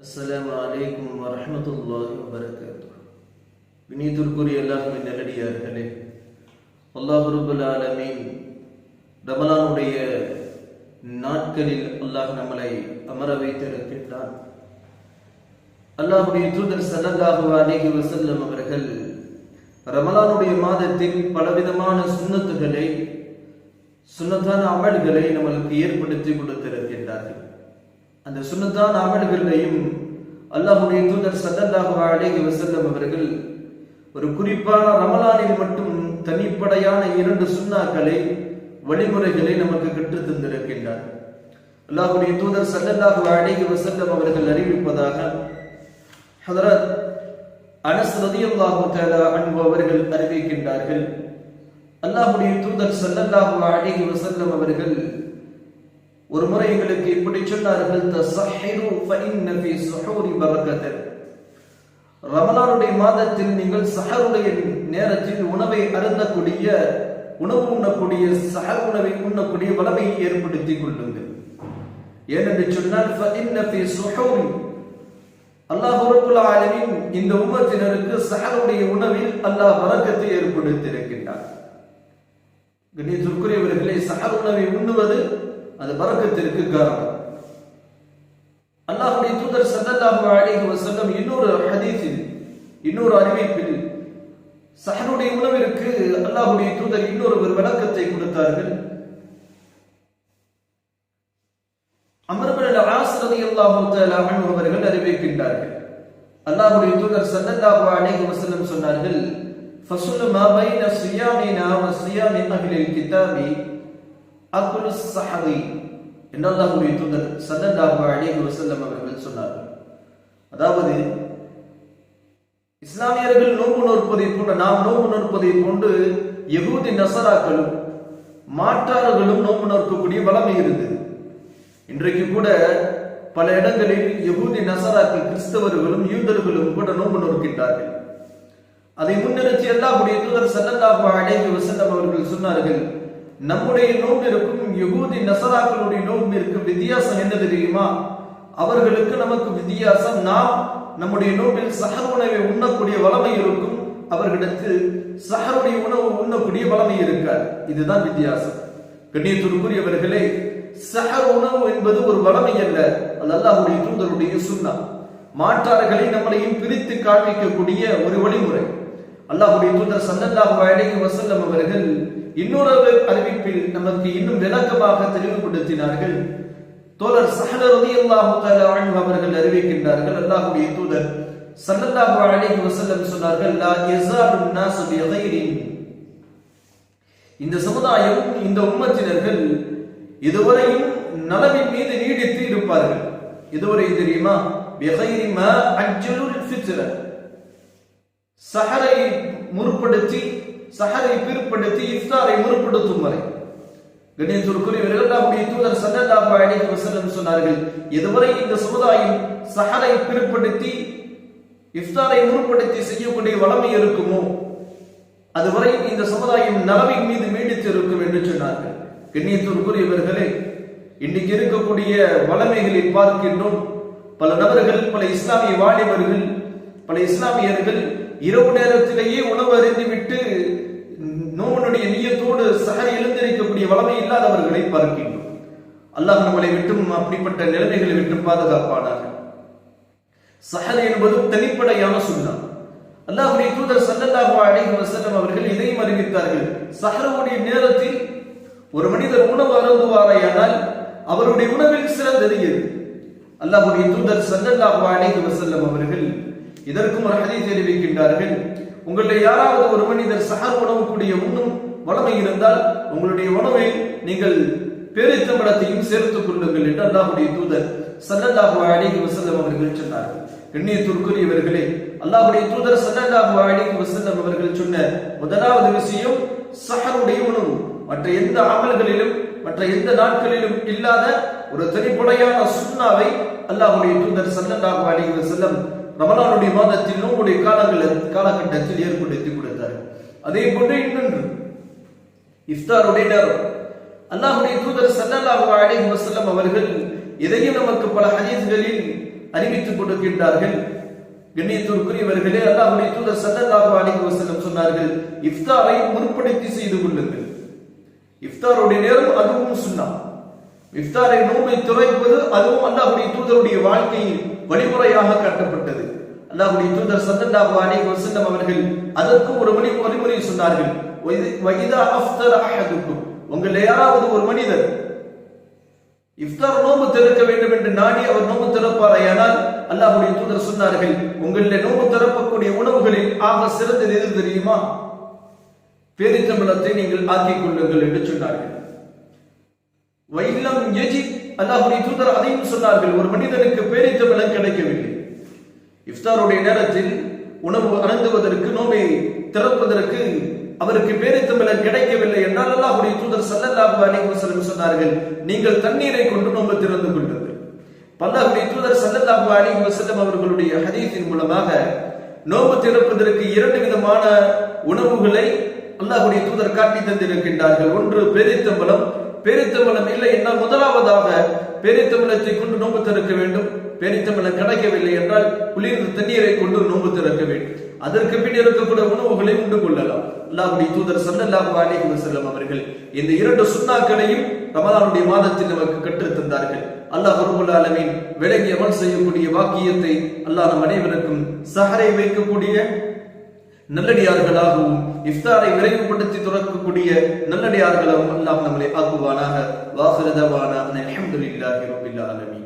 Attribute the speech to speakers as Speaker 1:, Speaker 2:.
Speaker 1: அஸ்லாம் வலைக்கும் வரமத்துல்லாஹி வரகாத்து வினீத்திற்குரிய எல்லாருமே நல்லடியார்களே அல்லாஹ் ரபுல் ஆலமீன் ரமலானுடைய நாட்களில் அல்லாஹ் நம்மளை அமர வைத்திருக்கின்றான். அல்லாஹுடைய தூதர் சல்லல்லாஹு அலைஹி வஸல்லம் அவர்கள் ரமலானுடைய மாதத்தில் பலவிதமான சுண்ணத்துகளை சுன்னத்தான அமல்களை நம்மளுக்கு ஏற்படுத்தி கொடுத்திருக்கின்றார்கள். அந்த சுன்னத்தான அமல்களையும் அல்லாஹுடைய தூதர் சல்லல்லாஹு அலைஹி வசல்லம் அவர்கள் ஒரு குறிப்பான ரமலானில் மட்டும் தனிப்படையான இரண்டு சுண்ணாக்களை வழிமுறைகளை நமக்கு கற்று தந்திருக்கின்றார். அல்லாஹுடைய தூதர் சல்லல்லாஹு அலைஹி வசல்லம் அவர்கள் அறிவிப்பதாக ஹதரத் அனஸ் ரதியல்லாஹு தஆலா அன்பு அவர்கள் அறிவிக்கின்றார்கள். அல்லாஹுடைய தூதர் சல்லல்லாஹு அலைஹி வசல்லம் அவர்கள் ஒரு முறை எங்களுக்கு இப்படி சொன்னார்கள் தஸஹிரு ஃபஇன்ன ஃபீ சுஹூரி பரக்கத்தன். ரமலானுடைய மாதத்தில் நீங்கள் சஹருடைய நேரத்தில் உணவை அருந்தக்கூடிய உணவு உண்ணக்கூடிய சஹர் உணவை உண்ணக்கூடிய வளமையை ஏற்படுத்திக் கொள்ளுங்கள். ஏனென்று சொன்னால் ஃபஇன்ன ஃபீ சுஹூரி அல்லாஹ் ரப்புல் ஆலமீன் இந்த உம்மத்தினருக்கு சஹருடைய உணவில் அல்லாஹ் பரக்கத்தை ஏற்படுத்தி இருக்கின்றார் சஹர் உணவை உண்ணுவது அது பரக்கத்திற்கு காரணம். அல்லாஹுடைய தூதர் சல்லல்லாஹு அலைஹி வஸல்லம் இன்னொரு ஹதீஸில் இன்னொரு அறிவிப்பில் சஹருடைய உணவிற்கு அல்லாஹுடைய தூதர் இன்னொரு ஒரு விளக்கத்தை கொடுத்தார்கள். அமர்பின் ஆஸ் ரலியல்லாஹு தஆலா அவர்கள் அறிவிக்கின்றார்கள். அல்லாஹுடைய தூதர் சல்லல்லாஹு அலைஹி வஸல்லம் சொன்னார்கள் ஃபஸ்லு மா பைன சியாமினா வ சியாமி அஹ்லில் கிதாபி அகுலு சஹவி என்று அல்லாஹுடைய தூதர் சல்லல்லாஹு அலைஹி வஸல்லம் அவர்கள் சொன்னார்கள். அதாவது இஸ்லாமியர்கள் நோன்பு நோற்பதை போன்ற நாம் நோன்பு நோற்பதை போன்று எகூதி நசராக்களும் மாற்றார்களும் நோன்பு நோக்கக்கூடிய வளமை இருந்தது. இன்றைக்கு கூட பல இடங்களில் எகூதி நசராக்கள் கிறிஸ்தவர்களும் யூதர்களும் கூட நோன்பு நோக்கின்றார்கள் அதை முன்னிறுத்தி அல்லாஹுடைய தூதர் சல்லல்லாஹு அலைஹி வஸல்லம் அவர்கள் சொன்னார்கள் நம்முடைய நோம்பிற்கும் யகூதி நசராக்களுடைய நோன்பிற்கும் வித்தியாசம் என்ன தெரியுமா? அவர்களுக்கு நமக்கு வித்தியாசம் நாம் நம்முடைய நோன்பில் சகர் உணவை உண்ணக்கூடிய வளமை இருக்கும். அவர்களுக்கு சகருடைய உணவு உண்ணக்கூடிய வளமை இருக்காது. இதுதான் வித்தியாசம். கண்ணியத்திற்குரியவர்களே சஹர் உணவு என்பது ஒரு வளமை அல்ல. அது அல்லாஹுடைய தூதருடைய சுண்ணா. மாற்றார்களை நம்மளையும் பிரித்து காண்பிக்கக்கூடிய ஒரு வழிமுறை. அல்லாஹுடைய தூதர் சல்லல்லாஹு அலைஹி வஸல்லம் அவர்கள் இன்னொரு அறிவிப்பில் நமக்கு இன்னும் விளக்கமாக தெளிவுபடுத்தினார்கள். தோழர் சஹல ரலியல்லாஹு அவர்கள் அறிவிக்கின்றார்கள் அல்லாஹுடைய தூதர் சல்லல்லாஹு அலைஹி வஸல்லம் சொன்னார்கள் லா யஸாலு நாஸு பிகைரின் இந்த சமுதாயம் இந்த உம்மத்தினர்கள் இதுவரையும் நலவின் மீது நீடித்து இருப்பார்கள். இதுவரை தெரியுமா? பிகைரி மா அஜ்லுல் ஃபித்ரா. சஹரை முற்படுத்தி சஹரை பிற்படுத்தி இஃப்தாரை முற்படுத்தும் வரை. கணேசருக்குரியவர்கள் நம்முடைய தூதர் சல்லல்லாஹு அலைஹி வஸல்லம் சொன்னார்கள் இதுவரை இந்த சமுதாயம் சஹரை பிற்படுத்தி இஃப்தாரை முற்படுத்தி செய்யக்கூடிய வளமை இருக்குமோ? அதுவரை இந்த சமுதாயம் நலவின் மீது நீடித்து இருக்கும் என்று சொன்னார்கள். கண்ணியத்திற்குரியவர்களே இன்னைக்கு இருக்கக்கூடிய வளமைகளை பார்க்கின்றோம். பல நபர்கள் பல இஸ்லாமிய வாலிபர்கள் பல இஸ்லாமியர்கள் இரவு நேரத்திலேயே உணவு அறிந்துவிட்டு நோவனுடைய நீயத்தோடு சகர் எழுந்திருக்கக்கூடிய வளமை இல்லாதவர்களை பார்க்கின்றோம். அல்லாஹ் நம்மளை விட்டும் அப்படிப்பட்ட நிலைமைகளை விட்டும் பாதுகாப்பானார்கள் சஹர் என்பது தனிப்படையான சுண்ணா. அல்லாஹுடைய தூதர் சல்லல்லாஹு அலைஹி வஸல்லம் அவர்கள் இதையும் அறிவித்தார்கள். சஹருடைய நேரத்தில் ஒரு மனிதர் உணவு அருந்துவாரையானால் அவருடைய உணவில் சிறந்தது எது? அல்லாஹுடைய தூதர் சல்லல்லாஹு அலைஹி வஸல்லம் அவர்கள் இதற்கும் ஒரு ஹதீஸ் தெரிவிக்கின்றார்கள் உங்களுடைய யாராவது ஒரு மனிதர் சஹர் உணவு கூடிய உண்ணும் வளமை இருந்தால் உங்களுடைய உணவை நீங்கள் பேரித்தம்பளத்தையும் சேர்த்துக் கொள்ளுங்கள் என்று அல்லாஹுடைய தூதர் சல்லல்லாஹு அலைஹி வசல்லம் அவர்கள் சொன்னார்கள். கண்ணியத்திற்குரியவர்களே அல்லாஹுடைய தூதர் சல்லல்லாஹு அலைஹி வசல்லம் அவர்கள் சொன்ன முதலாவது விஷயம் சஹருடைய உணவு. மற்ற எந்த அமல்களிலும் மற்ற எந்த நாட்களிலும் இல்லாத ஒரு தனிப்படையான சுண்ணாவை அல்லாஹுடைய தூதர் சல்லல்லாஹு அலைஹி வசல்லம் ரமலானுடைய மாதத்தில் நோம்புடைய காலங்கள் காலகட்டத்தில் ஏற்படுத்தி கொடுத்தார். அதே போன்று இன்னொன்று இஃப்தாருடைய நேரம். அல்லாஹுடைய தூதர் சல்லல்லாஹு அலைஹி வஸல்லம் அவர்கள் இதையும் நமக்கு பல ஹதீஸ்களில் அறிவித்துக் கொடுக்கின்றார்கள். கண்ணியத்திற்குரியவர்களே அல்லாஹுடைய தூதர் சல்லல்லாஹு அலைஹி வஸல்லம் சொன்னார்கள் இஃப்தாரை முற்படுத்தி செய்து கொள்ளுங்கள். இஃப்தாருடைய நேரம் அதுவும் சுன்னா இஃப்தாரை நோம்பை துறைப்பது அதுவும் அல்லாஹுடைய தூதருடைய வாழ்க்கையில் வழிமுறையாக காட்டப்பட்டது. அல்லாஹுடைய தூதர் ஸல்லல்லாஹு அலைஹி வஸல்லம் அவர்கள் அதற்கும் ஒரு மணி வழிமுறை சொன்னார்கள். வைதா வஇதா அஹதுக்கும். உங்கள் யாராவது ஒரு மனிதர் இஃப்தார் நோம்பு திறக்க வேண்டும் என்று நாடி அவர் நோம்பு திறப்பாரையானால் அல்லாஹுடைய தூதர் சொன்னார்கள் உங்களில் நோம்பு திறப்பக்கூடிய உணவுகளில் ஆக சிறந்தது எது தெரியுமா? பேரித்தம்பளத்தை நீங்கள் ஆக்கிக் கொள்ளுங்கள் என்று சொன்னார்கள். வைலம் எஜித் அல்லாஹுடைய தூதர் அதையும் சொன்னார்கள் ஒரு மனிதனுக்கு பேரித்தம்பளம் கிடைக்கவில்லை. இஃப்தாருடைய நேரத்தில் உணவு அருந்துவதற்கு நோமை திறப்பதற்கு அவருக்கு பேரித்தமிழம் கிடைக்கவில்லை என்றால் அல்லாஹுடைய தூதர் சல்லல்லாஹு அலைஹி வஸல்லம் சொன்னார்கள் நீங்கள் தண்ணீரை கொண்டு நோம்பு திறந்து கொள்ளுங்கள். அல்லாஹ்வுடைய தூதர் சல்லல்லாஹு அலைஹி வஸல்லம் அவர்களுடைய ஹதீஸின் மூலமாக நோம்பு திறப்பதற்கு இரண்டு விதமான உணவுகளை அல்லாஹுடைய தூதர் காட்டி தந்திருக்கின்றார்கள். ஒன்று பேரித்தம்பலம் பெரித்தமிழம் இல்லை என்றால் முதலாவதாக பெரித்தமிழத்தை கொண்டு நோம்பு திறக்க வேண்டும். பெரித்தமிழம் கிடைக்கவில்லை என்றால் குளிர்ந்த தண்ணீரை கொண்டு நோம்பு திறக்க வேண்டும். அதற்கு பின் இருக்கக்கூடிய உணவுகளை உண்டு கொள்ளலாம். அல்லாஹுடைய தூதர் சல்லல்லாஹு அலைஹி வஸல்லம் அவர்கள் இந்த இரண்டு சுன்னாக்களையும் ரமலானுடைய மாதத்தில் நமக்கு கற்றுத் தந்தார்கள் அல்லாஹ் ரபுல் ஆலமீன் விலகி அமல் செய்யக்கூடிய வாக்கியத்தை அல்லாஹ் நம் அனைவருக்கும் சஹரை வைக்கக்கூடிய நல்லடியார்களாகவும் இஃப்தாரை விரைவுபடுத்தி துறக்கக்கூடிய நல்லடியார்களாகவும் அல்லாஹ் நம்மளை ஆக்குவானாக. வாஹிரதவான அலமதுல்லாஹி ரப்பில் ஆலமீன்.